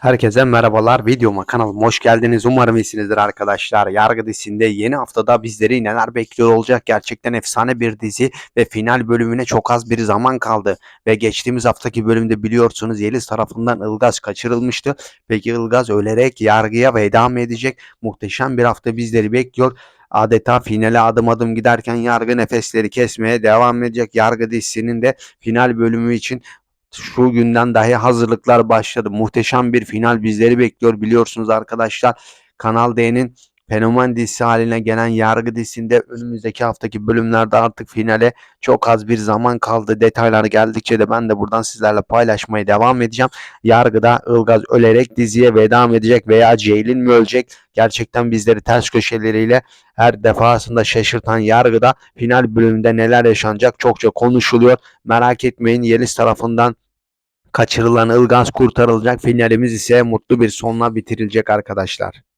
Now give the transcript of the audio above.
Herkese merhabalar. Videoma kanalıma hoş geldiniz. Umarım iyisinizdir arkadaşlar. Yargı dizisinde yeni haftada bizleri neler bekliyor olacak? Gerçekten efsane bir dizi ve final bölümüne çok az bir zaman kaldı. Ve geçtiğimiz haftaki bölümde biliyorsunuz Yeliz tarafından Ilgaz kaçırılmıştı. Peki Ilgaz ölerek yargıya veda mı edecek? Muhteşem bir hafta bizleri bekliyor. Adeta finale adım adım giderken yargı nefesleri kesmeye devam edecek. Yargı dizisinin de final bölümü için şu günden dahi hazırlıklar başladı. Muhteşem bir final bizleri bekliyor biliyorsunuz arkadaşlar. Kanal D'nin fenomen dizisi haline gelen Yargı dizisinde önümüzdeki haftaki bölümlerde artık finale çok az bir zaman kaldı. Detaylar geldikçe de ben de buradan sizlerle paylaşmaya devam edeceğim. Yargıda Ilgaz ölerek diziye veda mı edecek veya Ceylin mi ölecek? Gerçekten bizleri ters köşeleriyle her defasında şaşırtan Yargıda final bölümünde neler yaşanacak çokça konuşuluyor. Merak etmeyin Yeliz tarafından kaçırılan Ilgaz kurtarılacak. Finalimiz ise mutlu bir sonla bitirilecek arkadaşlar.